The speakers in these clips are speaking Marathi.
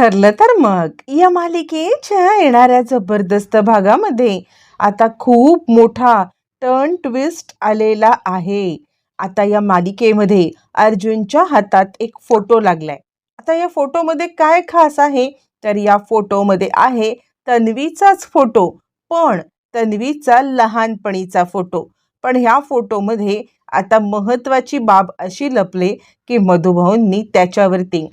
ठरलं तर मग. या मालिकेच्या येणाऱ्या जबरदस्त भागामध्ये आता खूप मोठा टर्न ट्विस्ट आलेला आहे. आता या मालिकेमध्ये अर्जुनच्या हातात एक फोटो लागलाय. आता या फोटोमध्ये काय खास आहे? तर या फोटोमध्ये आहे तन्वीचाच फोटो पण तन्वीचा लहानपणीचा फोटो पण ह्या फोटोमध्ये आता महत्त्वाची बाब अशी लपले की मधुभाऊंनी त्याच्यावरती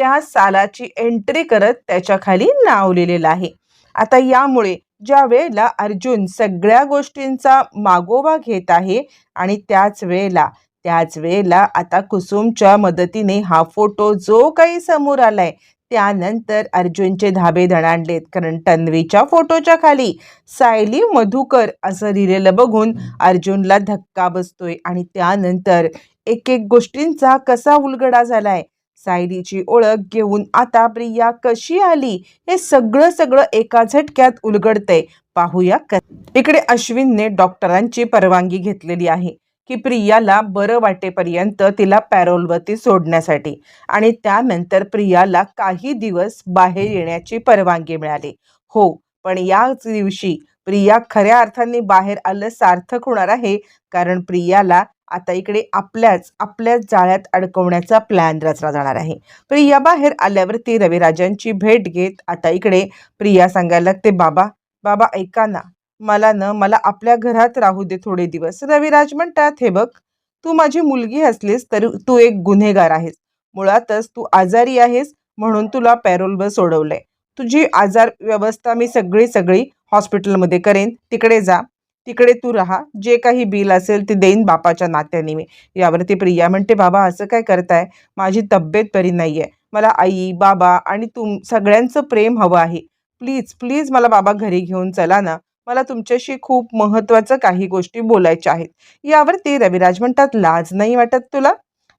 त्या सालाची एंट्री करत त्याच्याखाली नाव लिहिलेलं आहे. आता यामुळे ज्या वेळेला अर्जुन सगळ्या गोष्टींचा मागोवा घेत आहे आणि त्याच वेळेला त्याच वेळेला आता कुसुमच्या मदतीने हा फोटो जो काही समोर आलाय त्यानंतर अर्जुनचे धाबे धणाडलेत कारण तन्वीच्या फोटोच्या खाली सायली मधुकर असं लिहिलेलं बघून अर्जुनला धक्का बसतोय आणि त्यानंतर एक एक गोष्टींचा कसा उलगडा झालाय सायलीची ओळख घेऊन आता प्रिया कशी आली हे सगळं सगळं एका झटक्यात उलगडतंय. पाहूया इकडे अश्विनने डॉक्टरांची परवानगी घेतलेली आहे की प्रियाला बरं वाटेपर्यंत तिला पॅरोलवरती सोडण्यासाठी आणि त्यानंतर प्रियाला काही दिवस बाहेर येण्याची परवानगी मिळाली. हो पण याच दिवशी प्रिया खऱ्या अर्थाने बाहेर आलं सार्थक होणार आहे कारण प्रियाला आता इकडे आपल्याच आपल्याच जाळ्यात अडकवण्याचा प्लॅन रचला जाणार आहे. प्रिया बाहेर आल्यावरती रविराजांची भेट घेत आता इकडे प्रिया सांगायला लागते बाबा बाबा ऐका ना मला न मला आपल्या घरात राहू दे थोडे दिवस. रविराज म्हणतात हे बघ तू माझी मुलगी असलीस तर तू एक गुन्हेगार आहेस. मुळातच तू आजारी आहेस म्हणून तुला पॅरोलवर सोडवलंय. तुझी आजार व्यवस्था मी सगळी सगळी हॉस्पिटलमध्ये करेन. तिकडे जा. तिकडे तू राहा. जे काही बिल असेल ते देईन बापाच्या नात्याने मी. यावरती प्रिया म्हणते बाबा असं काय करताय? माझी तब्येत बरी नाही आहे मला आई बाबा आणि तुम सगळ्यांचं प्रेम हवं आहे. प्लीज प्लीज मला बाबा घरी घेऊन चला ना. मला तुमच्याशी खूप महत्त्वाचं काही गोष्टी बोलायच्या आहेत. यावरती रविराज म्हणतात लाज नाही वाटत तुला?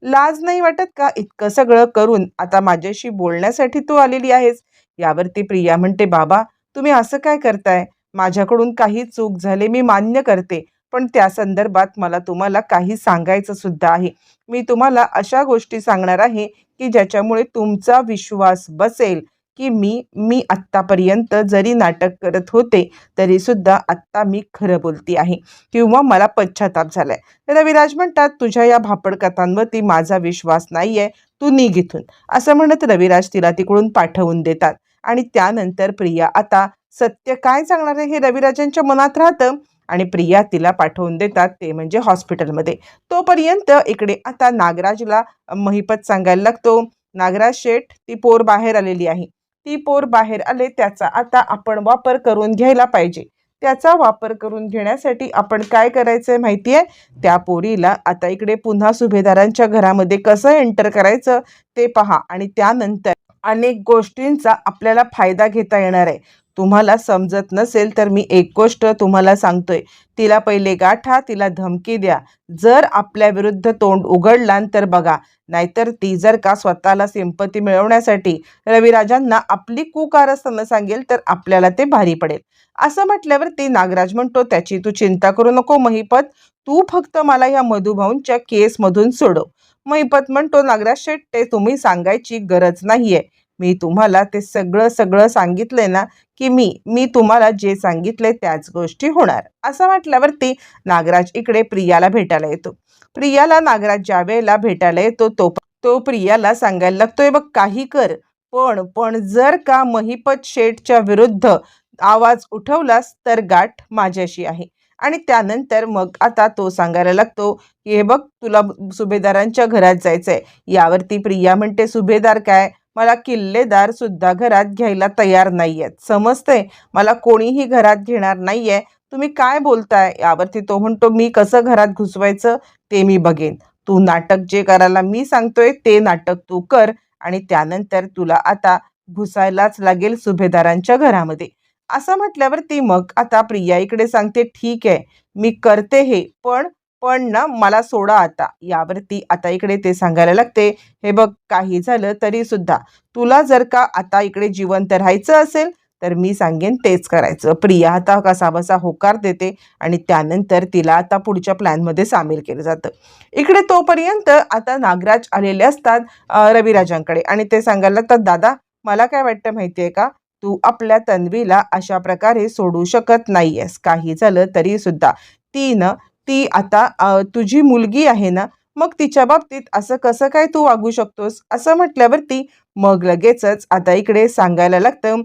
लाज नाही वाटत का इतकं सगळं करून आता माझ्याशी बोलण्यासाठी तू आलेली आहेस? यावरती प्रिया म्हणते बाबा तुम्ही असं काय करताय? माझ्याकडून काही चूक झाले मी मान्य करते. पण त्या संदर्भात मला तुम्हाला काही सांगायचं सुद्धा आहे. मी तुम्हाला अशा गोष्टी सांगणार आहे की ज्याच्यामुळे तुमचा विश्वास बसेल की मी मी आत्तापर्यंत जरी नाटक करत होते तरी सुद्धा आत्ता मी खरं बोलती आहे. किंवा मला पश्चाताप झालाय. रविराज म्हणतात तुझ्या या भापड कथांवरती माझा विश्वास नाही आहे तू निघ इथून असं म्हणत रविराज तिला तिकडून पाठवून देतात. आणि त्यानंतर प्रिया आता सत्य काय सांगणार आहे हे रविराजांच्या मनात राहतं आणि प्रिया तिला पाठवून देतात ते म्हणजे हॉस्पिटलमध्ये. तोपर्यंत इकडे आता नागराजला महिपत सांगायला लागतो नागराज शेठ ती पोर बाहेर आलेली आहे. ती पोर बाहेर आले त्याचा आता आपण वापर करून घ्यायला पाहिजे. त्याचा वापर करून घेण्यासाठी आपण काय करायचं आहे माहिती आहे त्या पोरीला आता इकडे पुन्हा सुभेदारांच्या घरामध्ये कसं एंटर करायचं ते पहा आणि त्यानंतर अनेक गोष्टींचा आपल्याला फायदा घेता येणार आहे. तुम्हाला समजत नसेल तर मी एक गोष्ट तुम्हाला सांगतोय. तिला पहिले गाठा तिला धमकी द्या. जर आपल्या विरुद्ध तोंड उघडला तर बघा. नाहीतर ती जर का स्वतःला सिंपती मिळवण्यासाठी रविराजांना आपली कुकारस्थानं सांगेल तर आपल्याला ते भारी पडेल. असं म्हटल्यावर ती नागराज म्हणतो त्याची तू चिंता करू नको महिपत. तू फक्त मला या मधुभाऊंच्या केसमधून सोडव. महिपत म्हणतो नागराज शेट ते तुम्ही सांगायची गरज नाहीये. मी तुम्हाला ते सगळं सगळं सांगितलंय ना की मी मी तुम्हाला जे सांगितले त्याच गोष्टी होणार. असं म्हटल्यावरती नागराज इकडे प्रियाला भेटायला येतो. प्रियाला नागराज ज्या वेळेला भेटायला येतो तो तो प्रियाला सांगायला लागतोय बघ काही कर. पण पण जर का महिपत शेठच्या विरुद्ध आवाज उठवलास तर गाठ माझ्याशी आहे. आणि त्यानंतर मग आता तो सांगायला लागतो की हे बघ तुला सुभेदारांच्या घरात जायचंय. यावरती प्रिया म्हणते सुभेदार काय? मला किल्लेदार सुद्धा घरात घ्यायला तयार नाही आहेत समजतंय? मला कोणीही घरात घेणार नाही आहे तुम्ही काय बोलताय? यावरती तो म्हणतो मी कसं घरात घुसवायचं ते मी बघेन. तू नाटक जे करायला मी सांगतोय ते नाटक तू कर आणि त्यानंतर तुला आता घुसायलाच लागेल सुभेदारांच्या घरामध्ये. असं म्हटल्यावरती मग आता प्रिया इकडे सांगते ठीक आहे मी करते हे पण पण ना मला सोडा आता. यावरती आता इकडे ते सांगायला लागते. हे बघ काही झालं तरी सुद्धा. तुला जर का आता इकडे जिवंत राहायचं असेल तर मी सांगेन तेच करायचं. प्रिया आता कसाबसा होकार देते आणि त्यानंतर तिला आता पुढच्या प्लॅनमध्ये सामील केलं जातं. इकडे तोपर्यंत आता नागराज आलेले असतात रविराजांकडे. आणि ते सांगायला लागतात दादा मला काय वाटतं माहिती आहे का? तू आपल्या तन्वीला अशा प्रकारे सोडू शकत नाही आहेस काही झालं तरी सुद्धा. ती ना ती आता तुझी मुलगी आहे ना मग तिच्या बाबतीत असं कसं काय तू वागू शकतोस? असं म्हटल्यावरती मग लगेचच आता इकडे सांगायला लागतं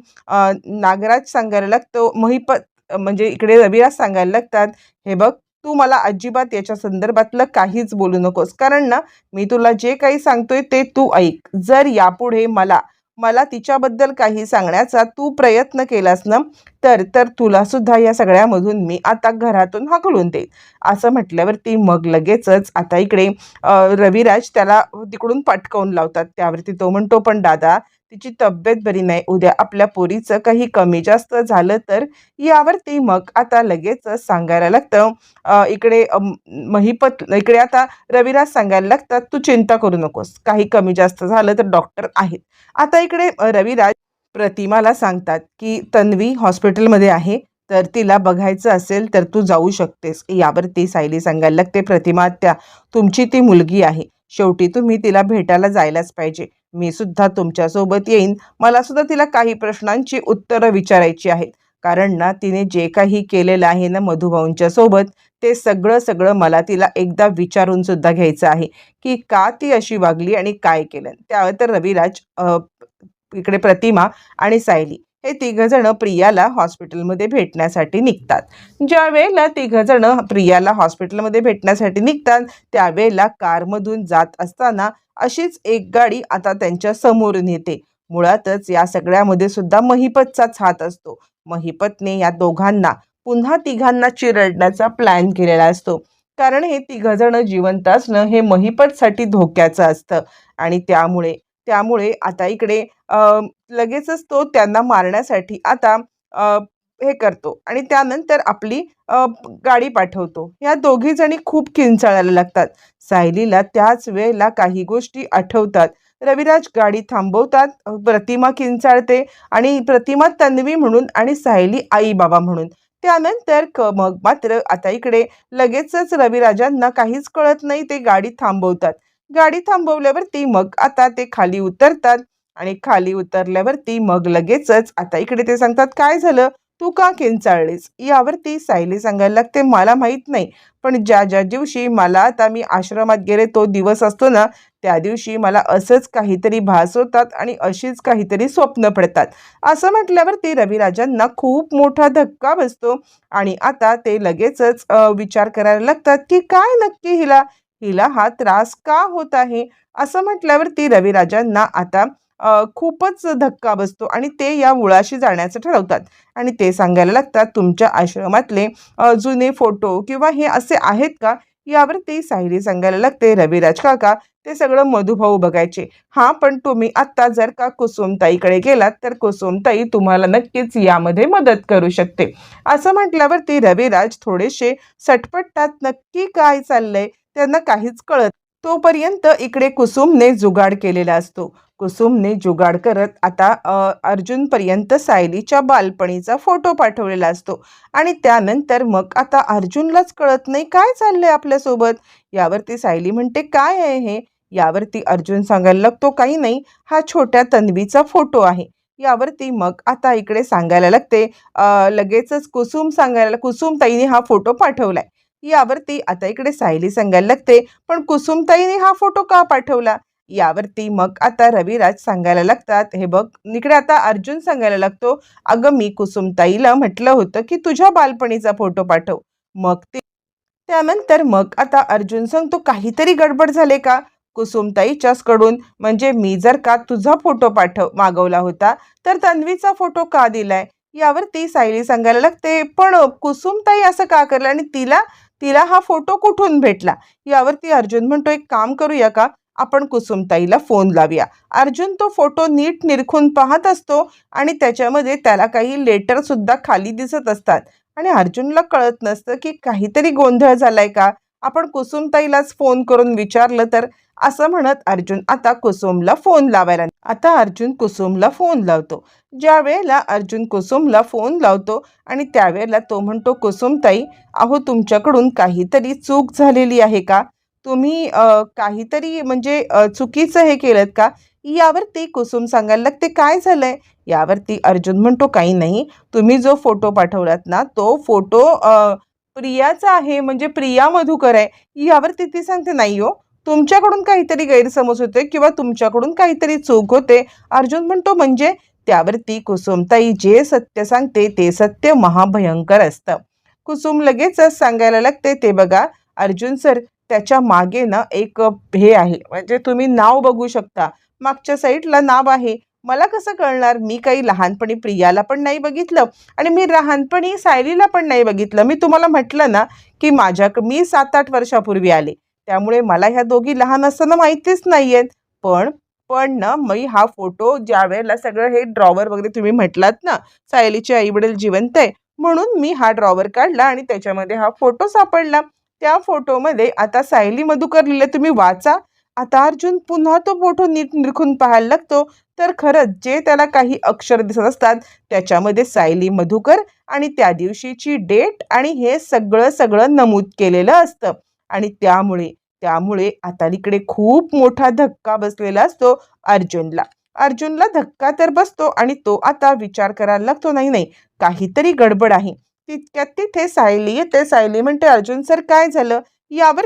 नागराज सांगायला लागतो महिपत म्हणजे इकडे रविराज सांगायला लागतात हे बघ तू मला अजिबात याच्या संदर्भातलं काहीच बोलू नकोस. कारण ना मी तुला जे काही सांगतोय ते तू ऐक. जर यापुढे मला मला तिच्याबद्दल काही सांगण्याचा तू प्रयत्न केलास ना तर तर तुला सुद्धा या सगळ्यामधून मी आता घरातून हकलून देईल असं म्हटल्यावरती मग लगेचच आता इकडे रविराज त्याला तिकडून पटकवून लावतात. त्यावरती तो म्हणतो पण दादा तिची तब्येत बरी नाही उद्या आपल्या पोरीचं काही कमी जास्त झालं तर यावरती मग आता लगेचच सांगायला लागतं. इकडे महिपत इकडे आता रविराज सांगायला लागतात तू चिंता करू नकोस काही कमी जास्त झालं तर डॉक्टर आहेत. आता इकडे रविराज प्रतिमाला सांगतात की तन्वी हॉस्पिटलमध्ये आहे तर तिला बघायचं असेल तर तू जाऊ शकतेस. यावरती सायली सांगायला लागते प्रतिमा त्या तुमची ती मुलगी आहे. शेवटी तुम्ही तिला भेटायला जायलाच पाहिजे. मी सुद्धा तुमच्यासोबत येईन. मला सुद्धा तिला काही प्रश्नांची उत्तरं विचारायची आहेत. कारण ना तिने जे काही केलेलं आहे ना मधुभाऊंच्या सोबत ते सगळं सगळं मला तिला एकदा विचारून सुद्धा घ्यायचं आहे. की का ती अशी वागली आणि काय केलं? त्यावर तर रविराज इकडे प्रतिमा आणि सायली हे तिघजणं प्रियाला हॉस्पिटलमध्ये भेटण्यासाठी निघतात. ज्या वेळेला तिघजणं प्रियाला हॉस्पिटलमध्ये भेटण्यासाठी निघतात त्यावेळेला कारमधून जात असताना अशीच एक गाडी आता त्यांच्यासमोर नेते. मुळातच या सगळ्यामध्ये सुद्धा महिपतचाच हात असतो. महिपतने या दोघांना पुन्हा तिघांना चिरडण्याचा प्लॅन केलेला असतो. कारण हे तिघंजणं जिवंत असणं हे महिपतसाठी धोक्याचं असतं. आणि त्यामुळे त्यामुळे आता इकडे लगेचच तो त्यांना मारण्यासाठी आता हे करतो आणि त्यानंतर आपली गाडी पाठवतो. या दोघी जणी खूप किंचाळायला लागतात. सायलीला त्याच वेळेला काही गोष्टी आठवतात. रविराज गाडी थांबवतात प्रतिमा किंचाळते आणि प्रतिमा तन्वी म्हणून आणि सायली आई बाबा म्हणून. त्यानंतर क मग मात्र आता इकडे लगेचच रविराजांना काहीच कळत नाही ते गाडी थांबवतात. गाडी थांबवल्यावरती मग आता ते खाली उतरतात आणि खाली उतरल्यावरती मग लगेचच आता इकडे ते सांगतात काय झालं? तू का किंचाळलीस? यावरती सायली सांगायला लागते मला माहीत नाही पण ज्या ज्या दिवशी मला आता मी आश्रमात गेले तो दिवस असतो ना त्या दिवशी मला असंच काहीतरी भास होतात आणि अशीच काहीतरी स्वप्न पडतात. असं म्हटल्यावरती रविराजांना खूप मोठा धक्का बसतो आणि आता ते लगेचच विचार करायला लागतात की काय नक्की हिला? हिला हा त्रास का होत आहे? असं म्हटल्यावरती रविराजांना आता खूपच धक्का बसतो आणि ते या मुळाशी जाण्याचं ठरवतात. आणि ते सांगायला लागतात तुमच्या आश्रमातले जुने फोटो किंवा हे असे आहेत का? यावरती सायरी सांगायला लागते रविराज काका ते सगळं मधुभाऊ बघायचे. हां पण तुम्ही आत्ता जर का कुसुमताईकडे गेलात तर कुसुमताई तुम्हाला नक्कीच यामध्ये मदत करू शकते. असं म्हटल्यावरती रविराज थोडेसे सटपटतात नक्की काय चाललंय? त्यांना काहीच कळत तोपर्यंत इकडे कुसुमने जुगाड केलेला असतो. कुसुमने जुगाड करत आता अर्जुनपर्यंत सायलीच्या बालपणीचा फोटो पाठवलेला असतो. आणि त्यानंतर मग आता अर्जुनलाच कळत नाही काय चाललंय आपल्यासोबत? यावरती सायली म्हणते काय आहे हे? यावरती अर्जुन सांगायला लागतो काही नाही हा छोट्या तन्वीचा फोटो आहे. यावरती मग आता इकडे सांगायला लागते लगेचच कुसुम सांगायला कुसुमताईने हा फोटो पाठवलाय. यावरती आता इकडे सायली सांगायला लागते पण कुसुमताईने हा फोटो का पाठवला? यावरती मग आता रविराज सांगायला लागतात हे बघ इकडे आता अर्जुन सांगायला लागतो अगं मी कुसुमताईला म्हटलं होतं की तुझ्या बालपणीचा फोटो पाठव. मग ते त्यानंतर मग आता अर्जुन सांगतो काहीतरी गडबड झाले का? कुसुमताईच्याच कडून म्हणजे मी जर का तुझा फोटो पाठव मागवला होता तर तन्वीचा फोटो का दिलाय? यावरती सायली सांगायला लागते पण कुसुमताई असं का करलं आणि तिला तिला हा फोटो कुठून भेटला? यावरती अर्जुन म्हणतो एक काम करूया का? आपण कुसुमताईला फोन लावूया. अर्जुन तो फोटो नीट निरखून पाहत असतो आणि त्याच्यामध्ये त्याला काही लेटर सुद्धा खाली दिसत असतात. आणि अर्जुनला कळत नसतं की काहीतरी गोंधळ झालाय का? आपण कुसुमताईलाच फोन करून विचारलं तर असं म्हणत अर्जुन आता कुसुमला फोन लावायला आता अर्जुन कुसुमला फोन लावतो. ज्या वेळेला अर्जुन कुसुमला फोन लावतो आणि त्यावेळेला तो म्हणतो कुसुमताई अहो तुमच्याकडून काहीतरी चूक झालेली आहे का? तुम्ही काहीतरी म्हणजे चुकीचं हे केलं का? यावरती कुसुम सांगायला लागते काय झालंय? यावरती अर्जुन म्हणतो काही नाही तुम्ही जो फोटो पाठवलात ना तो फोटो प्रियाचा आहे म्हणजे प्रिया मधुकर आहे. यावरती ती सांगते नाही हो तुमच्याकडून काहीतरी गैरसमज होते किंवा तुमच्याकडून काहीतरी चूक होते. अर्जुन म्हणतो म्हणजे? त्यावरती कुसुमताई जे सत्य सांगते ते सत्य महाभयंकर असतं. कुसुम लगेचच सांगायला लागते ते बघा अर्जुन सर त्याच्यामागे ना एक हे आहे. म्हणजे तुम्ही नाव बघू शकता. मागच्या साईडला नाव आहे. मला कसं कळणार? मी काही लहानपणी प्रियाला पण नाही बघितलं आणि मी लहानपणी सायलीला पण नाही बघितलं. मी तुम्हाला म्हटलं ना की माझ्या मी सात आठ वर्षापूर्वी आले. त्यामुळे मला ह्या दोघी लहान असताना माहितीच नाही आहेत पण पण ना मी हा फोटो ज्या वेळेला सगळं हे ड्रॉवर वगैरे तुम्ही म्हटलात ना सायलीचे आई वडील जिवंत आहे. म्हणून मी हा ड्रॉवर काढला आणि त्याच्यामध्ये हा फोटो सापडला. त्या फोटोमध्ये आता सायली मधुकर लिहिलं तुम्ही वाचा. आता अर्जुन पुन्हा तो फोटो नीट निरखून पाहायला लागतो. तर खरंच जे त्याला काही अक्षर दिसत असतात त्याच्यामध्ये सायली मधुकर आणि त्या दिवशीची डेट आणि हे सगळं सगळं नमूद केलेलं असतं. आणि त्यामुळे त्यामुळे आता इकडे खूप मोठा धक्का बसलेला असतो अर्जुनला. अर्जुनला धक्का तर बसतो आणि तो आता विचार करायला लागतो नाही नाही काहीतरी गडबड आहे. तितक्यात तिथे सायली येते सायली म्हणते अर्जुन सर काय झालं? यावर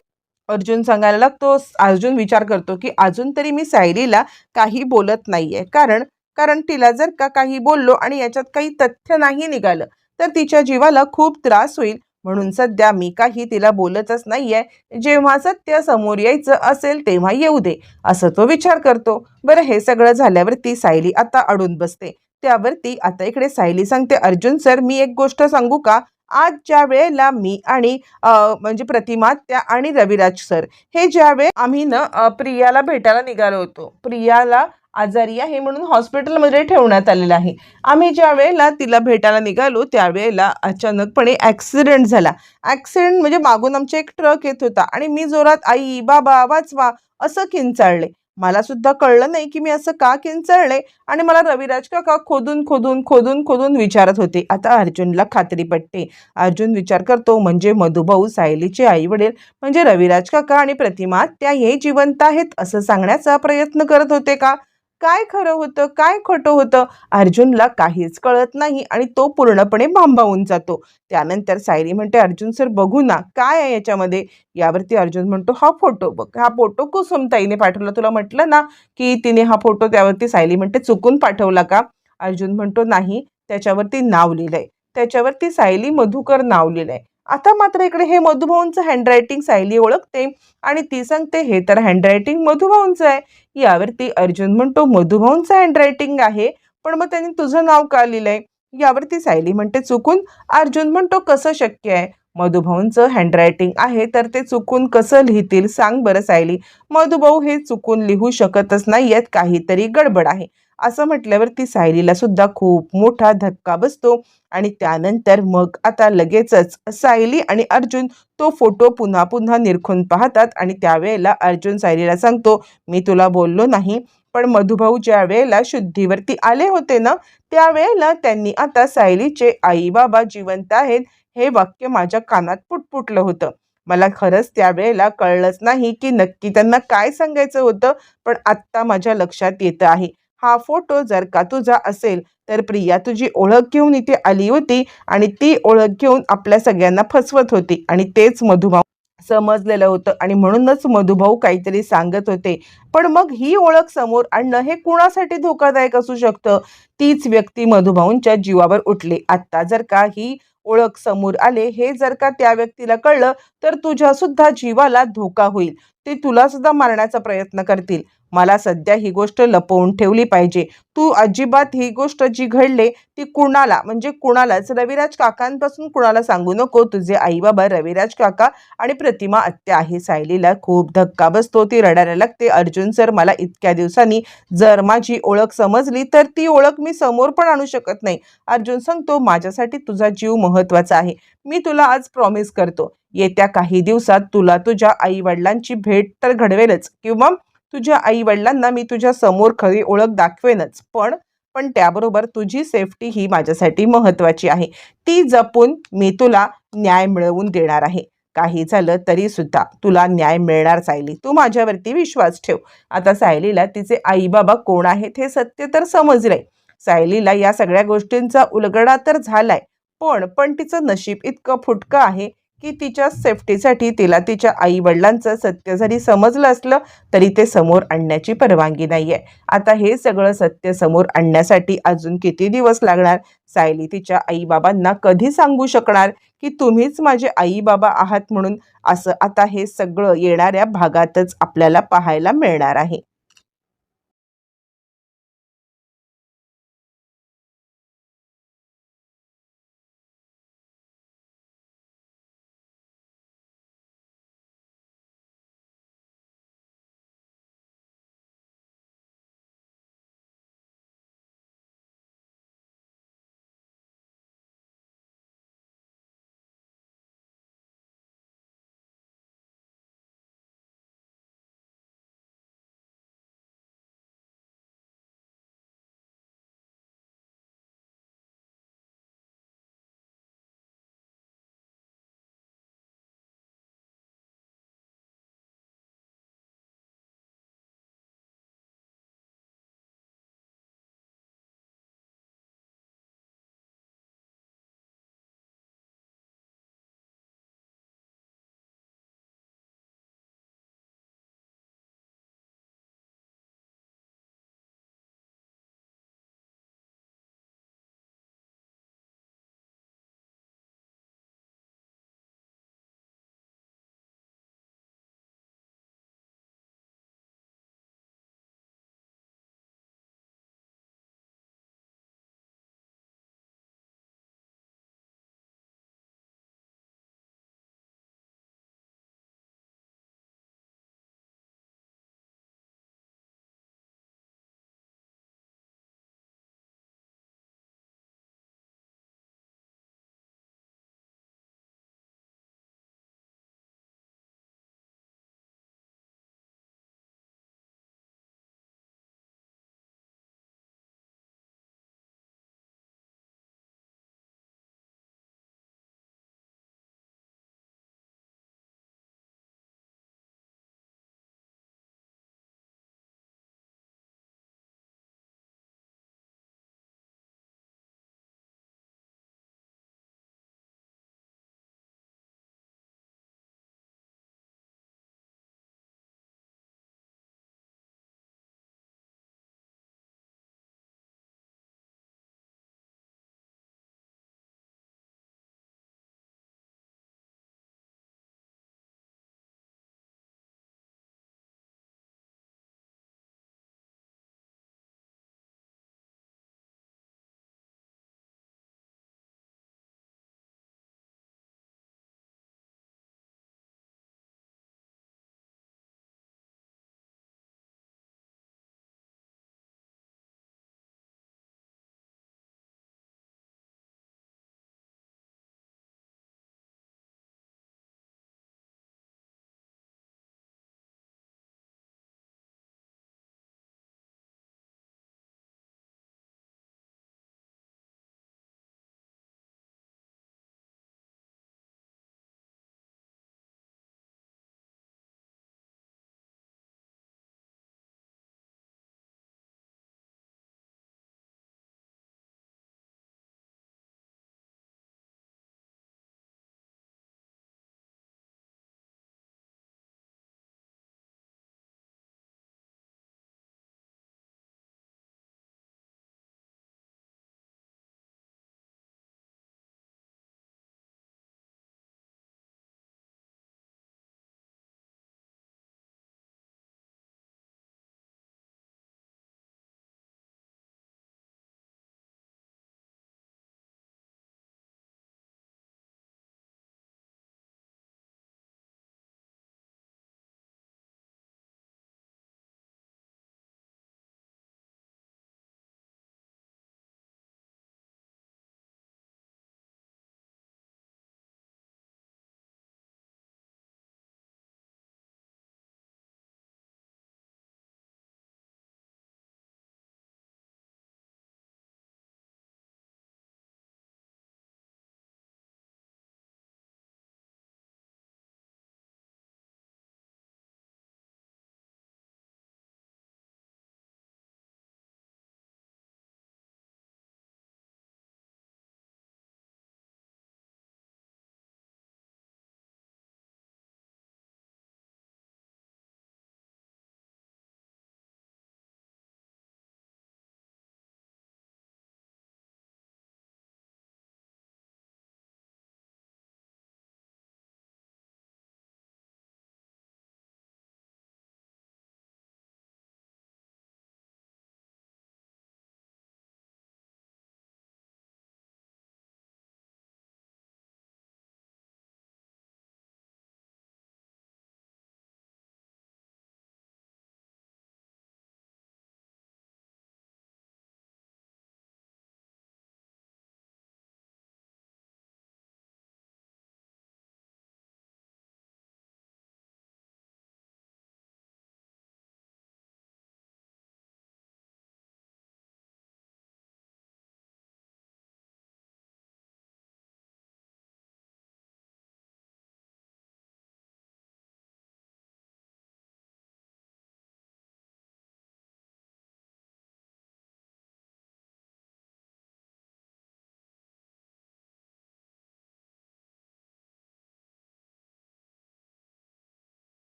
अर्जुन सांगायला लागतो अर्जुन विचार करतो की अजून तरी मी सायलीला काही बोलत नाहीये. कारण कारण तिला जर का काही बोललो आणि याच्यात काही तथ्य नाही निघालं तर तिच्या जीवाला खूप त्रास होईल. म्हणून सध्या मी काही तिला बोलतच नाहीये. जेव्हा सत्य समोर यायचं असेल तेव्हा येऊ दे असं तो विचार करतो. बरं हे सगळं झाल्यावरती सायली आता अडून बसते. त्यावरती आता इकडे सायली सांगते अर्जुन सर मी एक गोष्ट सांगू का? आज ज्या वेळेला मी आणि म्हणजे प्रतिमा त्या आणि रविराज सर हे ज्या आम्ही ना प्रियाला भेटायला निघालो होतो प्रियाला आजारी आहे म्हणून हॉस्पिटलमध्ये ठेवण्यात आलेलं आहे. आम्ही ज्या वेळेला तिला भेटायला निघालो त्यावेळेला अचानकपणे ॲक्सिडेंट झाला. ॲक्सिडेंट म्हणजे मागून आमचा एक ट्रक येत होता आणि मी जोरात आई बाबा वाचवा असं किंचाळले मला सुद्धा कळलं नाही की मी असं का किंचळले. आणि मला रविराज काका खोदून खोदून खोदून खोदून विचारत होते. आता अर्जुनला खात्री पटते. अर्जुन विचार करतो म्हणजे मधुभाऊ सायलीचे आई वडील म्हणजे रविराज काका आणि प्रतिमा त्या हे जिवंत आहेत असं सांगण्याचा प्रयत्न करत होते का? काय खरं होतं काय खोटं होतं? अर्जुनला काहीच कळत नाही आणि तो पूर्णपणे भांबावून जातो. त्यानंतर सायली म्हणते अर्जुन सर बघू ना काय आहे याच्यामध्ये? यावरती अर्जुन म्हणतो हा फोटो बघ हा फोटो कुसुमताईने पाठवला. तुला म्हटलं ना की तिने हा फोटो त्यावरती सायली म्हणते चुकून पाठवला का? अर्जुन म्हणतो नाही त्याच्यावरती नाव लिहिलंय. त्याच्यावरती सायली मधुकर नाव लिहिलंय. आता मात्र इकडे हे मधुभाऊंचं हँडरायटिंग सायली ओळखते आणि ती सांगते हे तर हँडरायटिंग मधुभाऊंचं आहे. यावरती अर्जुन म्हणतो मधुभाऊंचं हँडरायटिंग आहे पण मग त्यांनी तुझं नाव का लिहिलंय? यावरती सायली म्हणते चुकून. अर्जुन म्हणतो कसं शक्य आहे? मधुभाऊंचं हँडरायटिंग आहे तर ते चुकून कसं लिहितील? सांग बरं सायली. मधुभाऊ हे चुकून लिहू शकतच नाही आहेत काहीतरी गडबड आहे. असं म्हटल्यावरती सायलीला सुद्धा खूप मोठा धक्का बसतो. आणि त्यानंतर मग आता लगेचच सायली आणि अर्जुन तो फोटो पुन्हा पुन्हा निरखून पाहतात आणि त्यावेळेला अर्जुन सायलीला सांगतो मी तुला बोललो नाही पण मधुभाऊ ज्या वेळेला शुद्धीवरती आले होते ना त्यावेळेला त्यांनी आता सायलीचे आई बाबा जिवंत आहेत हे वाक्य माझ्या कानात पुटपुटलं होतं. मला खरंच त्यावेळेला कळलंच नाही की नक्की त्यांना काय सांगायचं होतं पण आत्ता माझ्या लक्षात येतं आहे. हा फोटो जर का तुझा असेल तर प्रिया तुझी ओळख घेऊन इथे आली होती आणि ती ओळख घेऊन आपल्या सगळ्यांना फसवत होती आणि तेच मधुभाऊ समजलेलं होतं आणि म्हणूनच मधुभाऊ काहीतरी सांगत होते. पण मग ही ओळख समोर आणणं हे कुणासाठी धोकादायक असू शकतं? तीच व्यक्ती मधुभाऊंच्या जीवावर उठली. आत्ता जर का ही ओळख समोर आले हे जर का त्या व्यक्तीला कळलं तर तुझ्या सुद्धा जीवाला धोका होईल. ते तुला सुद्धा मारण्याचा प्रयत्न करतील. मला सध्या ही गोष्ट लपवून ठेवली पाहिजे. तू अजिबात ही गोष्ट जी घडले ती कुणाला म्हणजे कुणालाच रविराज काकांपासून कुणाला सांगू नको. तुझे आई बाबा रविराज काका आणि प्रतिमा आत्या आहे. सायलीला खूप धक्का बसतो ती रडायला लागते. अर्जुन सर मला इतक्या दिवसांनी जर माझी ओळख समजली तर ती ओळख मी समोर पण आणू शकत नाही. अर्जुन सांगतो माझ्यासाठी तुझा जीव महत्त्वाचा आहे. मी तुला आज प्रॉमिस करतो. येत्या काही दिवसात तुला तुझ्या आई वडिलांची भेट तर घडवेलच. किंवा तुझ्या आई वडिलांना मी तुझ्या समोर खरी ओळख दाखवेनच. पण पण त्याबरोबर तुझी सेफ्टी ही माझ्यासाठी महत्वाची आहे. ती जपून मी तुला न्याय मिळवून देणार आहे. काही झालं तरी सुद्धा तुला न्याय मिळणार सायली. तू माझ्यावरती विश्वास ठेव. आता सायलीला तिचे आई बाबा कोण आहेत हे सत्य तर समजलंय. सायलीला या सगळ्या गोष्टींचा उलगडा तर झालाय. पण पण तिचं नशीब इतकं फुटकं आहे की तिच्या सेफ्टीसाठी तिला तिच्या आई वडिलांचं सत्य जरी समजलं असलं तरी ते समोर आणण्याची परवानगी नाही आहे आता हे सगळं सत्य समोर आणण्यासाठी अजून किती दिवस लागणार? सायली तिच्या आईबाबांना कधी सांगू शकणार की तुम्हीच माझे आईबाबा आहात म्हणून? असं आता हे सगळं येणाऱ्या भागातच आपल्याला पाहायला मिळणार आहे.